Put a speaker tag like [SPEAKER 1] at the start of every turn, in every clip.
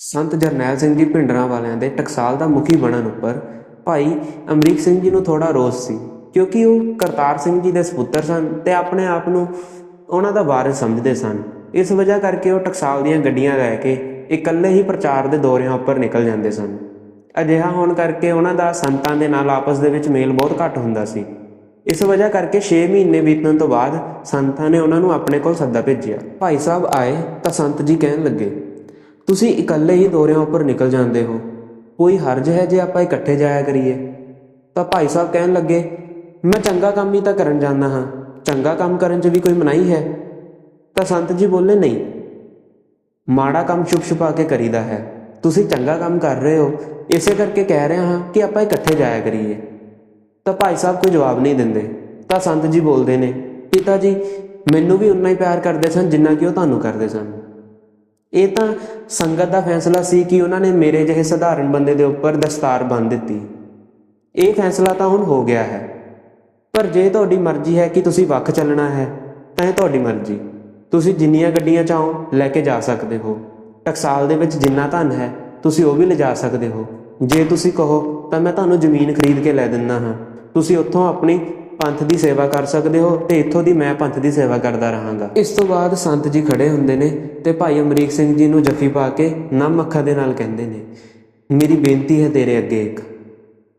[SPEAKER 1] ਸੰਤ ਜਰਨੈਲ ਸਿੰਘ ਜੀ ਭਿੰਡਰਾਂ ਵਾਲਿਆਂ ਦੇ ਟਕਸਾਲ ਦਾ ਮੁਖੀ ਬਣਨ ਉੱਪਰ ਭਾਈ ਅਮਰੀਕ ਸਿੰਘ ਜੀ ਨੂੰ ਥੋੜਾ ਰੋਸ ਸੀ, ਕਿਉਂਕਿ ਉਹ ਕਰਤਾਰ ਸਿੰਘ ਜੀ ਦੇ ਸਪੁੱਤਰ ਸਨ ਤੇ ਆਪਣੇ ਆਪ ਨੂੰ ਉਹਨਾਂ ਦਾ ਵਾਰਿਸ ਸਮਝਦੇ ਸਨ। ਇਸ ਵਜ੍ਹਾ ਕਰਕੇ ਉਹ ਟਕਸਾਲ ਦੀਆਂ ਗੱਡੀਆਂ ਲੈ ਕੇ ਇਕੱਲੇ ਹੀ ਪ੍ਰਚਾਰ ਦੇ ਦੌਰਿਆਂ ਉੱਪਰ ਨਿਕਲ ਜਾਂਦੇ ਸਨ। ਅਜਿਹਾ ਹੋਣ ਕਰਕੇ ਉਹਨਾਂ ਦਾ ਸੰਤਾਂ ਦੇ ਨਾਲ ਆਪਸ ਦੇ ਵਿੱਚ ਮੇਲ ਬਹੁਤ ਘੱਟ ਹੁੰਦਾ ਸੀ। ਇਸ ਵਜ੍ਹਾ ਕਰਕੇ 6 ਮਹੀਨੇ ਬੀਤਣ ਤੋਂ ਬਾਅਦ ਸੰਤਾਂ ਨੇ ਉਹਨਾਂ ਨੂੰ ਆਪਣੇ ਕੋਲ ਸੱਦਾ ਭੇਜਿਆ। ਭਾਈ ਸਾਹਿਬ ਆਏ ਤਾਂ ਸੰਤ ਜੀ ਕਹਿਣ ਲੱਗੇ ਤੁਸੀਂ ਇਕੱਲੇ ਹੀ ਦੌਰਿਆਂ ਉੱਪਰ ਨਿਕਲ ਜਾਂਦੇ ਹੋ। ਕੋਈ ਹਰਜ ਹੈ ਜੇ ਆਪਾਂ ਇਕੱਠੇ ਜਾਇਆ ਕਰੀਏ? ਤਾਂ ਭਾਈ ਸਾਹਿਬ ਕਹਿਣ ਲੱਗੇ, ਮੈਂ ਚੰਗਾ ਕੰਮ ਹੀ ਤਾਂ ਕਰਨ ਜਾਂਦਾ ਹਾਂ। ਚੰਗਾ ਕੰਮ ਕਰਨ 'ਚ ਵੀ ਕੋਈ ਮਨਾਹੀ ਹੈ? ਤਾਂ ਸੰਤ ਜੀ ਬੋਲੇ, ਨਹੀਂ। ਮਾੜਾ ਕੰਮ ਛੁਪ ਛੁਪਾ ਕੇ ਕਰੀਦਾ ਹੈ। ਤੁਸੀਂ ਚੰਗਾ ਕੰਮ ਕਰ ਰਹੇ ਹੋ। ਇਸੇ ਕਰਕੇ ਕਹਿ ਰਿਹਾ ਹਾਂ ਕਿ ਆਪਾਂ ਇਕੱਠੇ ਜਾਇਆ ਕਰੀਏ। ਤਾਂ ਭਾਈ ਸਾਹਿਬ ਕੋਈ ਜਵਾਬ ਨਹੀਂ ਦਿੰਦੇ। ਤਾਂ ਸੰਤ ਜੀ ਬੋਲਦੇ ਨੇ, ਪਿਤਾ ਜੀ, ਮੈਨੂੰ ਵੀ ਉਨਾ ਹੀ ਪਿਆਰ ਕਰਦੇ ਸਨ ਜਿੰਨਾ ਕਿ ਉਹ ਤੁਹਾਨੂੰ ਕਰਦੇ ਸਨ। ਇਹ ਤਾਂ ਸੰਗਤ ਦਾ ਫੈਸਲਾ ਸੀ ਕਿ ਉਹਨਾਂ ਨੇ ਮੇਰੇ ਜਿਹੇ ਸਧਾਰਨ ਬੰਦੇ ਦੇ ਉੱਪਰ ਦਸਤਾਰ ਬੰਨ੍ਹ ਦਿੱਤੀ। ਇਹ ਫੈਸਲਾ ਤਾਂ ਹੁਣ ਹੋ ਗਿਆ ਹੈ। ਪਰ ਜੇ ਤੁਹਾਡੀ ਮਰਜ਼ੀ ਹੈ ਕਿ ਤੁਸੀਂ ਵੱਖ ਚੱਲਣਾ ਹੈ, ਤਾਂ ਇਹ ਤੁਹਾਡੀ ਮਰਜ਼ੀ। ਤੁਸੀਂ ਜਿੰਨੀਆਂ ਗੱਡੀਆਂ ਚਾਹੋ, ਲੈ ਕੇ ਜਾ ਸਕਦੇ ਹੋ। ਟਕਸਾਲ ਦੇ ਵਿੱਚ ਜਿੰਨਾ ਧਨ ਹੈ, ਤੁਸੀਂ ਉਹ ਵੀ ਲਿਜਾ ਸਕਦੇ ਹੋ। ਜੇ ਤੁਸੀਂ ਕਹੋ, ਤਾਂ ਮੈਂ ਤੁਹਾਨੂੰ ਜ਼ਮੀਨ ਖਰੀਦ ਕੇ ਲੈ ਦਿੰਦਾ ਹਾਂ। ਤੁਸੀਂ ਉੱਥੋਂ ਆਪਣੀ ਪੰਥ ਦੀ ਸੇਵਾ ਕਰ ਸਕਦੇ ਹੋ ਤੇ ਇੱਥੋਂ ਦੀ ਮੈਂ ਪੰਥ ਦੀ ਸੇਵਾ ਕਰਦਾ ਰਹਾਂਗਾ। ਇਸ ਤੋਂ ਬਾਅਦ ਸੰਤ ਜੀ ਖੜੇ ਹੁੰਦੇ ਨੇ ਤੇ ਭਾਈ ਅਮਰੀਕ ਸਿੰਘ ਜੀ ਨੂੰ ਜੱਫੀ ਪਾ ਕੇ ਨਮ ਅੱਖਾਂ ਦੇ ਨਾਲ ਕਹਿੰਦੇ ਨੇ, ਮੇਰੀ ਬੇਨਤੀ ਹੈ ਤੇਰੇ ਅੱਗੇ ਇੱਕ।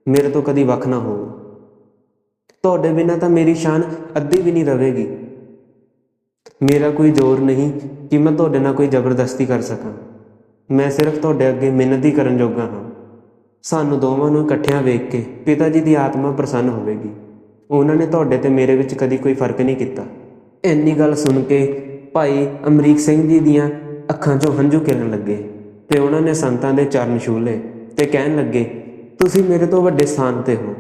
[SPEAKER 1] ਮੇਰੇ ਤੋਂ ਕਦੀ ਵੱਖ ਨਾ ਹੋ ਤੁਹਾਡੇ ਬਿਨਾਂ ਤਾਂ ਮੇਰੀ ਸ਼ਾਨ ਅੱਧੀ ਵੀ ਨਹੀਂ ਰਹੇਗੀ। ਮੇਰਾ ਕੋਈ ਜ਼ੋਰ ਨਹੀਂ ਕਿ ਮੈਂ ਤੁਹਾਡੇ ਨਾਲ ਕੋਈ ਜ਼ਬਰਦਸਤੀ ਕਰ ਸਕਾਂ। ਮੈਂ ਸਿਰਫ ਤੁਹਾਡੇ ਅੱਗੇ ਮਿਹਨਤ ਹੀ ਕਰਨ ਜੋਗਾ ਹਾਂ। ਸਾਨੂੰ ਦੋਵਾਂ ਨੂੰ ਇਕੱਠਿਆਂ ਵੇਖ ਕੇ ਪਿਤਾ ਜੀ ਦੀ ਆਤਮਾ ਪ੍ਰਸੰਨ ਹੋਵੇਗੀ। ਉਹਨਾਂ ਨੇ ਤੁਹਾਡੇ ਤੇ ਮੇਰੇ ਵਿੱਚ ਕਦੀ ਕੋਈ ਫ਼ਰਕ ਨਹੀਂ ਕੀਤਾ। ਇੰਨੀ ਗੱਲ ਸੁਣ ਕੇ ਭਾਈ ਅਮਰੀਕ ਸਿੰਘ ਜੀ ਦੀਆਂ ਅੱਖਾਂ 'ਚੋਂ ਹੰਝੂ ਕਿਰਨ ਲੱਗੇ ਤੇ ਉਹਨਾਂ ਨੇ ਸੰਤਾਂ ਦੇ ਚਰਨ ਛੂਲੇ ਤੇ ਕਹਿਣ ਲੱਗੇ, ਤੁਸੀਂ ਮੇਰੇ ਤੋਂ ਵੱਡੇ ਸਥਾਨ ਤੇ ਹੋ।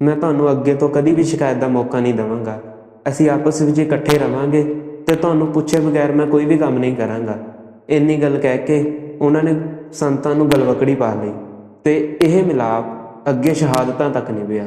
[SPEAKER 1] ਮੈਂ ਤੁਹਾਨੂੰ ਅੱਗੇ ਤੋਂ ਕਦੀ ਵੀ ਸ਼ਿਕਾਇਤ ਦਾ ਮੌਕਾ ਨਹੀਂ ਦਵਾਂਗਾ। ਅਸੀਂ ਆਪਸ ਵਿੱਚ ਇਕੱਠੇ ਰਵਾਂਗੇ ਤੇ ਤੁਹਾਨੂੰ ਪੁੱਛੇ ਬਗੈਰ ਮੈਂ ਕੋਈ ਵੀ ਕੰਮ ਨਹੀਂ ਕਰਾਂਗਾ। ਇੰਨੀ ਗੱਲ ਕਹਿ ਕੇ ਉਹਨਾਂ ਨੇ ਸੰਤਾਂ ਨੂੰ ਗਲਵਕੜੀ ਪਾ ਲਈ ਤੇ ਇਹ ਮਿਲਾਪ ਅੱਗੇ ਸ਼ਹਾਦਤਾਂ ਤੱਕ ਨਿਭਿਆ।